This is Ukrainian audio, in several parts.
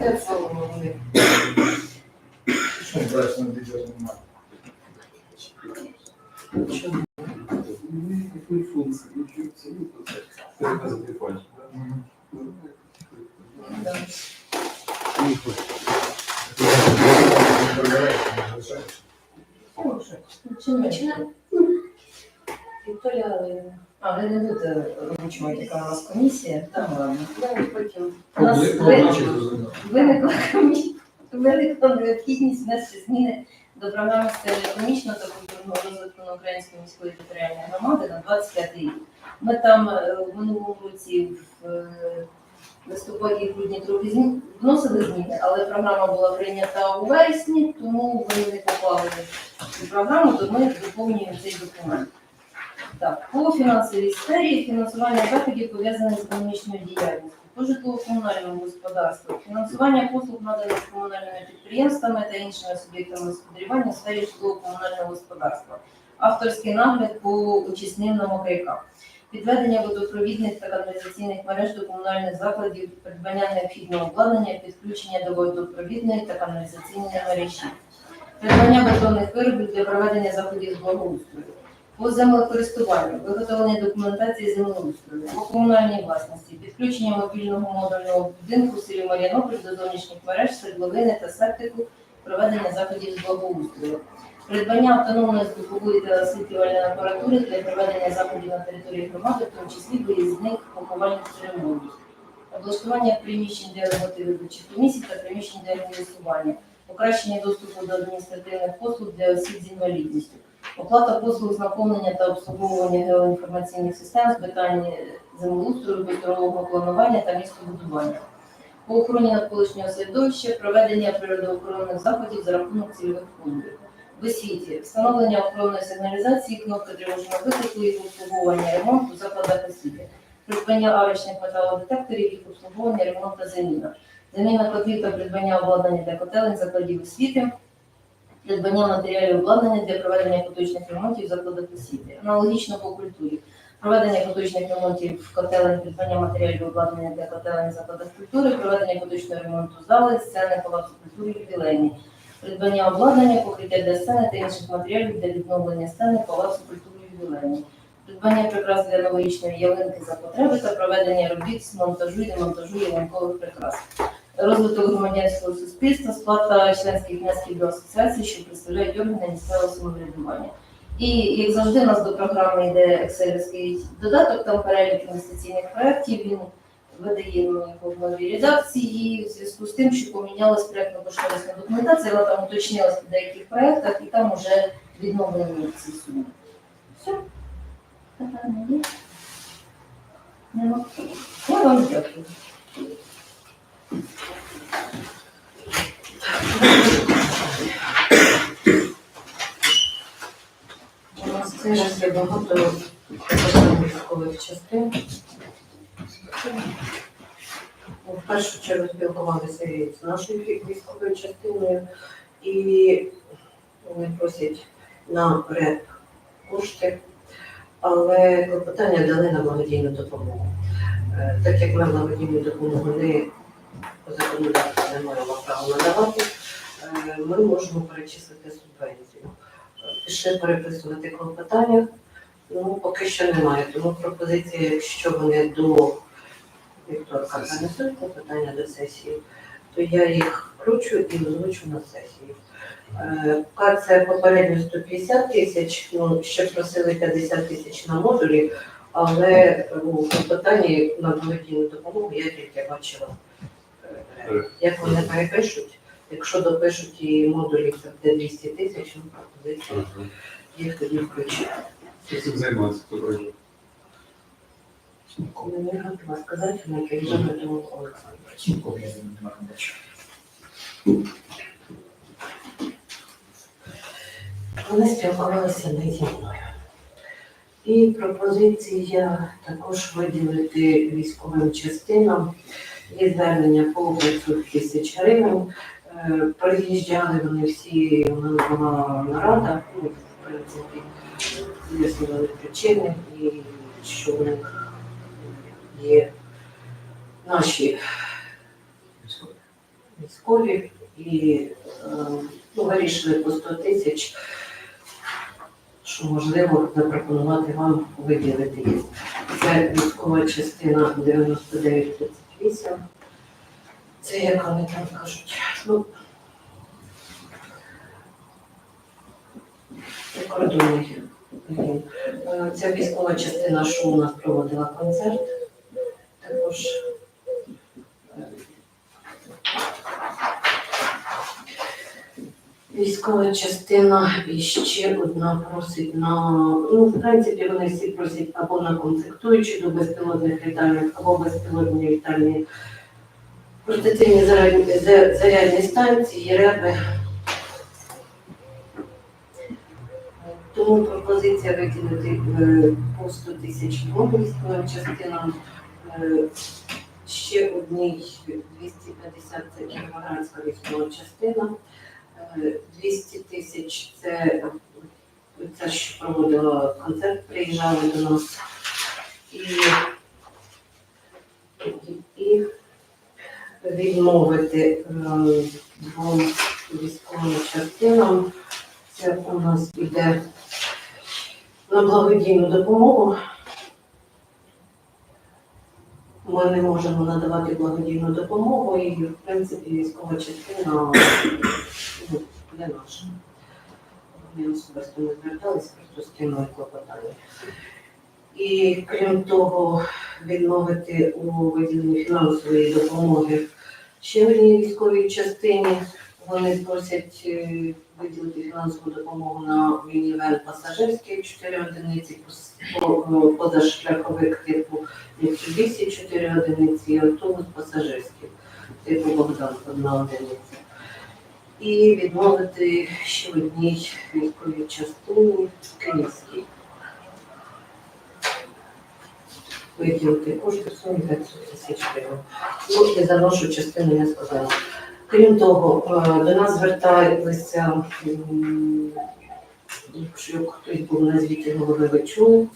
Це в цілому вони. Що брати на бюджет немає? Чому? Какой функции? Ничего абсолютно. Это закрепать. Да. Починаємо. Вікторія, а ви не будете озвучувати, яка у нас комісія? Там ладно. Я потім. У нас ви- виникла, комі- виникла необхідність внести зміни до програми соціально-економічного та культурного розвитку на Української міської територіальної громади на 25 рік. Ми там е, в минулому році в е, листопаді і грудні трохи змі- вносили зміни, але програма була прийнята у вересні, тому вони не попали цю програму, то ми доповнюємо цей документ. Так, по фінансовій сфері фінансування заходів пов'язаних з економічною діяльністю, по житлово-комунальному господарству, фінансування послуг наданих комунальними підприємствами та іншими суб'єктами господарювання в сфері житлово-комунального господарства, авторський нагляд по очисним на мокряках, підведення водопровідних та каналізаційних мереж до комунальних закладів, придбання необхідного обладнання, підключення до водопровідної та каналізаційної мережі, придбання бетонних виробів для проведення заходів з благоустрою по землекористуванню, виготовлення документації землеустрою, по комунальній власності, підключення мобільного модульного будинку в селі Мар'янополь до зовнішніх мереж, свердловини та септику, проведення заходів з благоустрою, придбання автономної звукової та освітлювальної апаратури для проведення заходів на території громади, в тому числі виїзних поховальних церемоній, облаштування приміщень для роботи виборчих комісій та приміщень для голосування, покращення доступу до адміністративних послуг для осіб з інвалідністю. Оплата послуг з наповнення та обслуговування геоінформаційних систем з питань землеустрою, просторового планування та містобудування. По охороні навколишнього середовища проведення природоохоронних заходів за рахунок цільових фондів. В освіті встановлення охоронної сигналізації, кнопки тривожного виклику, їх обслуговування, ремонт у закладах освіти, придбання арочних металодетекторів, їх обслуговування, ремонт та заміна. Заміна котлів та придбання обладнання для котелень закладів освіти, придбання матеріалів обладнання для проведення поточних ремонтів закладах освіти. Аналогічно по культурі. Проведення поточних ремонтів в котелень, придбання матеріалів обладнання для котелень закладах культури, проведення поточного ремонту зали, сцени, палацу культури, ювілейні. Придбання обладнання, покриття для сцени та інших матеріалів для відновлення сцени, палацу культури, ювілейні. Придбання прикрас для новорічної ялинки за потреби та проведення робіт з монтажу і демонтажу ялинкових прикрас розвиток громадянського суспільства, сплата членських внесків до асоціацій, що представляють органи місцевого самоврядування. І як завжди, у нас до програми йде екселівський додаток, там перелік інвестиційних проєктів. Він видає в новій редакції. В зв'язку з тим, що помінялась проєктно-кошторисна документація, вона там уточнилась в деяких проєктах, і там вже відновлені ці суми. Все. Питання. Я вам дякую. У нас багато військових частин. Ну, В першу чергу спілкувалися з нашою військовою частиною, і вони просять на РЕП кошти, але клопотання дали на благодійну допомогу. Е, Так як ми благодійну допомогу не по законодавству не маємо права надавати, е, ми можемо перечислити субвенцію. Е, Пішли переписувати клопотання, ну поки що немає. Тому пропозиція, якщо вони до вівторка принесуть клопотання до сесії, то я їх включу і озвучу на сесії. Е, це попередньо 150 тисяч, ну ще просили 50 тисяч на модулі, але у клопотанні на благодійну допомогу я тільки бачила, е, як вони перепишуть. Якщо допишуть і модулі, це буде 200 тисяч, ну пропозиція їх тоді включити. Цим займатися, хто пройде. Не готова сказати, на який вже готував Олександрович. Вони спілкувалися не зі мною. І пропозиція також виділити військовим частинам. Є звернення по 500 тисяч гривень. Е, Приїжджали вони всі, у нас була нарада, ну, в принципі, з'ясували причини і що них є наші військові і е, ну, вирішили по 100 тисяч, що можливо запропонувати вам виділити їх. Це військова частина 9938. Це як вони там кажуть. Ну. Е, Ця військова частина, що у нас проводила концерт, також. е, Військова частина і ще одна просить на, ну, в принципі, вони всі просять або на комплектуючі до безпілотних літальних, або безпілотні літальні портативні зарядні станції, реби. Тому пропозиція виділити е, по 100 тисяч військовим частинам. Е, Ще одній 250 це Кіровоградська військова частина. Е, 200 тисяч це, це що проводила концерт, приїжджали до нас. І, і, відмовити е, двом військовим частинам. Це у нас іде на благодійну допомогу. Ми не можемо надавати благодійну допомогу і, в принципі, військова частина не наша. Ми особисто не зверталися, просто скинули клопотання. І крім того, відмовити у виділенні фінансової допомоги ще одній військовій частині. Вони просять е, виділити фінансову допомогу на мінівен пасажирський 4 одиниці, позашляховик типу Mitsubishi 4 одиниці і автобус пасажирський типу Богдан одна одиниця. І відмовити ще одній військовій частині Київській. Виділити кошти в сумі 500 тисяч гривень. Ну, і за нашу частину я сказала. Крім того, е, до нас зверталися, якщо хтось був на звіті голови, ви чули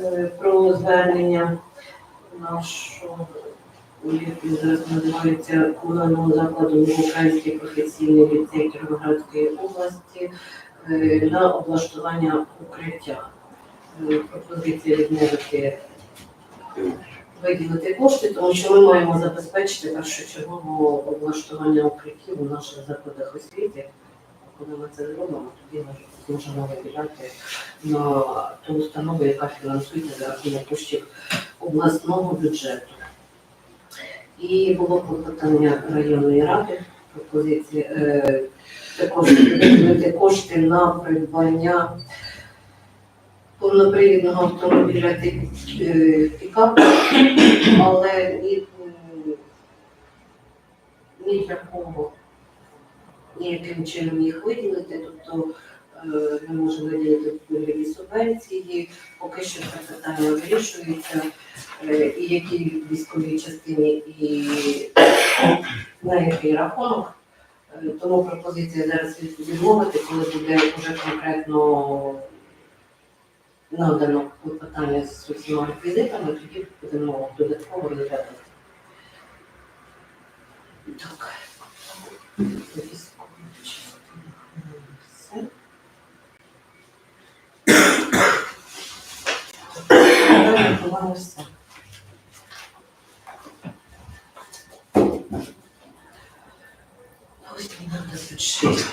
е, про звернення нашого, називається, комунального закладу Український професійний ліцей Кіровоградської області е, на облаштування укриття. Пропозиція відмовити виділити кошти, тому що ми маємо забезпечити першочергово облаштування укриттів у наших закладах освіти. Коли ми це зробимо, тоді ми зможемо виділяти на ту установу, яка фінансується за рахунок коштів обласного бюджету. І було клопотання районної ради, пропозиції е, також кошти на придбання повнопривідного автомобіля е, пікап, але ні, м, для кого ніяким чином їх виділити, тобто е, ми можемо виділити вигляді субвенції, поки що це питання вирішується, е, і які військовій частині, і на який рахунок. Е, Тому пропозиція зараз від- відмовити, коли буде вже конкретно надано питання з усіма реквізитами, тоді будемо додатково розглядати. Так. Все. Ось мені треба зачити.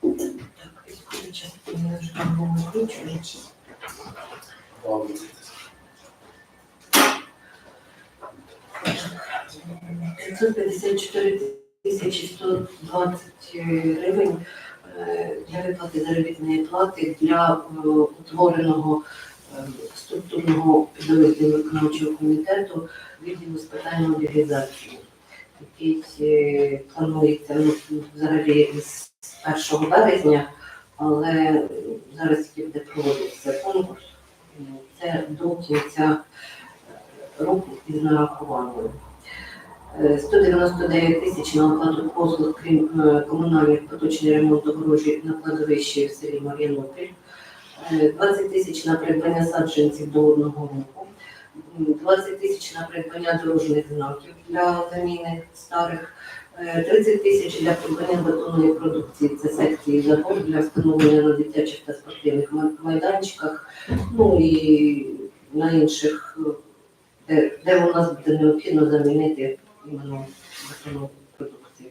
Так, військові частини вже був виключую. 554 тисячі 120 гривень е, для виплати заробітної плати для е, утвореного е, структурного підрозділу виконавчого комітету відділу з питань мобілізації, який е, планується ну, взагалі з 1 березня, але зараз тільки буде проводитися конкурс. Е, Це до кінця е, року із нарахуванням. Е, 199 тисяч на оплату послуг, крім е, комунальних поточний ремонт огорожі на кладовищі в селі Мар'янопіль. Е, 20 тисяч на придбання саджанців до одного року. 20 тисяч на придбання дорожніх знаків для заміни старих. Е, 30 тисяч для придбання бетонної продукції, це секції забор для встановлення на дитячих та спортивних майданчиках, ну і на інших, е, де, де у нас буде необхідно замінити іменно бетонну продукцію.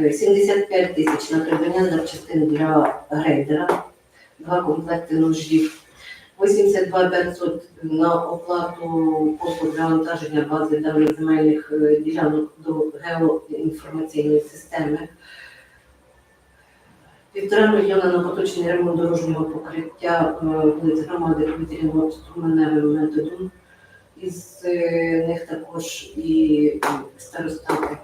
Е, 75 тисяч на придбання запчастин для грейдера, два комплекти ножів. 82 500 на оплату послуг для вантаження бази даних земельних е, ділянок до геоінформаційної системи. Півтора мільйона на поточний ремонт дорожнього покриття е, вулиць громади повітряно струменевим методом. Із е, них також і старостати.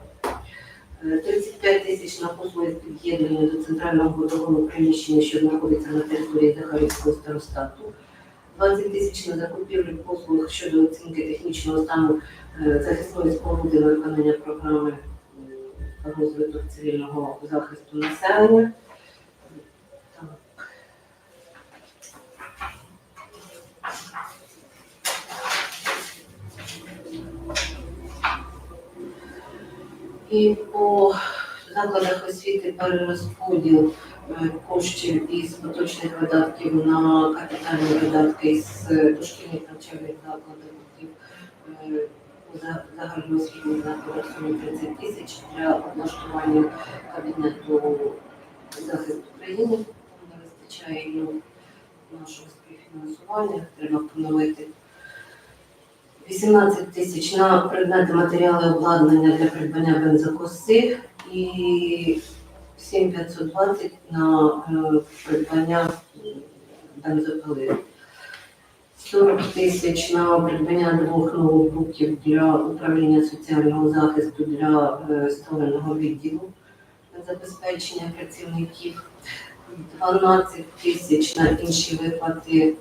Е, 35 тисяч на послуги під'єднання до центрального водогону приміщення, що знаходиться на території Захарівського старостату. 20 тисяч на закупівлю послуг щодо оцінки технічного стану е, захисної споруди на виконання програми е, розвиток цивільного захисту населення. І по закладах освіти перерозподіл е, коштів із поточних видатків на капітальні видатки із е, дошкільних навчальних закладів е, загальноосвітніх закладах сумі 30 тисяч для облаштування кабінету захисту України. Не вистачає і нашого співфінансування, треба поновити. 18 тисяч на предмети матеріали обладнання для придбання бензокоси і 7520 на е, придбання бензопили. 40 тисяч на придбання двох ноутбуків для управління соціального захисту для е, створеного відділу забезпечення працівників. 12 тисяч на інші виплати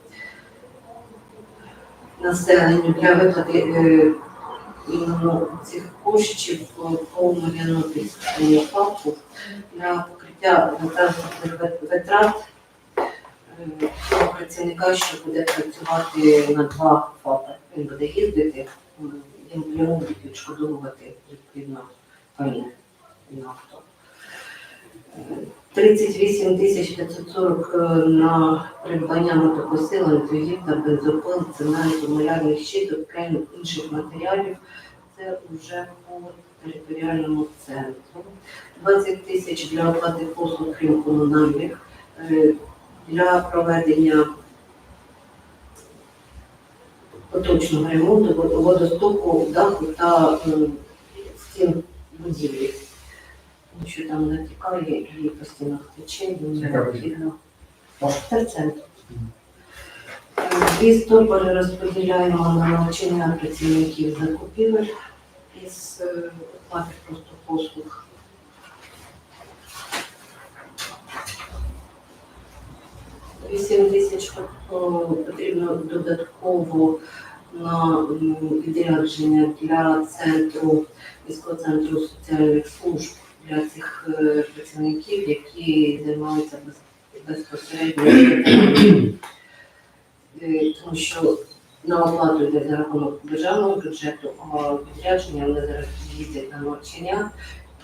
населенню для виплати е, іменно цих коштів е, по Мар'янопільському ФАПу для покриття транспортних витрат е, працівника, що буде працювати на два ФАПи. Він буде їздити, йому будуть відшкодовувати відповідно пальне на авто. Е, 38 тисяч 540 е, на придбання мотокосил, антигів та бензопил, цементу, малярних щиток, крем інших матеріалів. Це вже по територіальному центру. 20 тисяч для оплати послуг, крім комунальних, е, для проведення поточного ремонту водостоку, даху та стін будівлі. Що там натікає і постійно тече, і Яка необхідно. Терцентр. Дві стопори розподіляємо на навчання працівників закупівель із е, оплати просто послуг. Вісім тисяч потрібно додатково на відрядження для центру, міського центру соціальних служб для цих е, працівників, які займаються безпосередньо Е, тому що на оплату йде за рахунок державного бюджету, а відрядження вони зараз їздять на навчання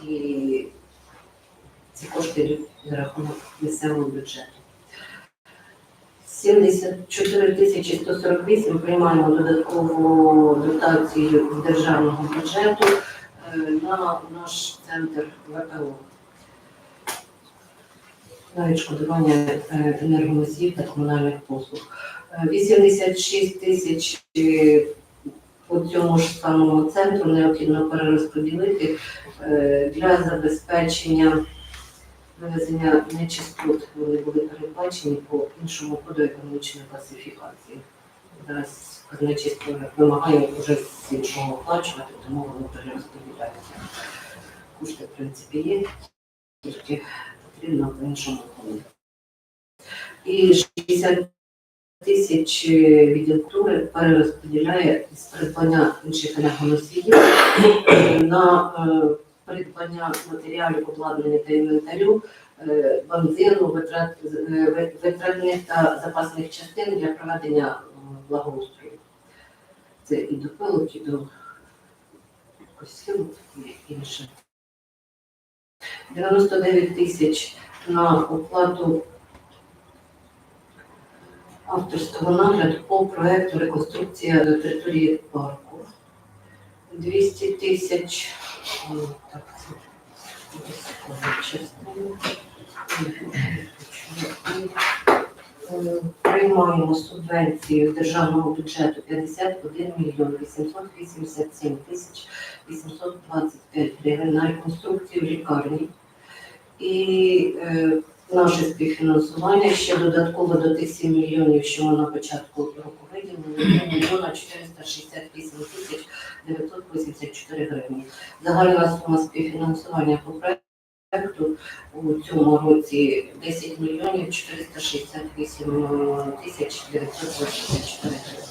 і ці кошти йдуть за рахунок місцевого бюджету. 74 тисячі 148 приймаємо додаткову дотацію державного бюджету на наш центр ВПО. На відшкодування е, енергоносіїв та комунальних послуг. Е, 86 тисяч е, по цьому ж самому центру необхідно перерозподілити е, для забезпечення вивезення нечистот. Вони були передбачені по іншому коду економічної класифікації. Зараз казначейство вимагає вже з іншого оплачувати, тому воно перерозподіляється. Кошти, в принципі, є, тільки потрібно по іншому коду. І 60 тисяч відділ культури перерозподіляє з придбання інших енергоносіїв на е, придбання матеріалів, обладнання та інвентарю, е, бензину, е, витратних та запасних частин для проведення благоустрою. Це і до пилок, і до косів, і інше. 99 тисяч на оплату авторського нагляду по проекту реконструкція території парку. 200 тисяч. Так, це частина. Приймаємо субвенцію з державного бюджету 51 мільйон 887 тисяч 825 гривень на реконструкцію лікарні. І е, наше співфінансування ще додатково до тих 7 мільйонів, що ми на початку року виділили, 1 мільйона 468 тисяч 984 гривні. Загальна сума співфінансування по проекту у цьому році 10 мільйонів 468 тисяч 984 гривні.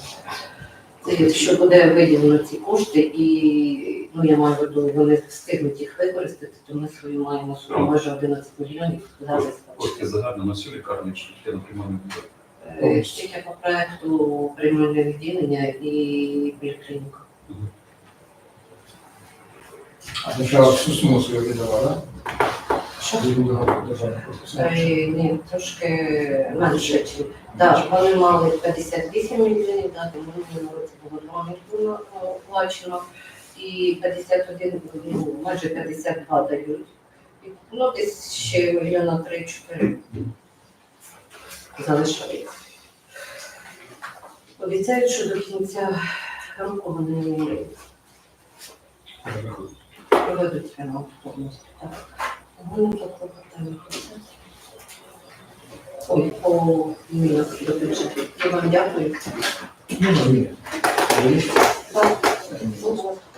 Це якщо буде виділено ці кошти, і ну я маю в виду, вони встигнуть їх використати, то ми свою маємо суму майже 11 мільйонів забезпечити. Кошти загально на всю лікарню, що таке на приймальний бюджет. Е, Тільки по проекту приймальне відділення і поліклініка. А спочатку всю суму свою віддала, так? Е, Ні, трошки менше. чим. Так, вони мали 58 мільйонів дати, минулому році було 2 мільйони е, оплачено, і 51, ну, майже 52 дають. І, Ну, десь ще мільйона 3-4 залишається. Обіцяють, що до кінця року вони проведуть ремонт повністю. Так. Таке питання. Ой, по змінах до бюджету. Я вам дякую. Ну. Так, будь ласка.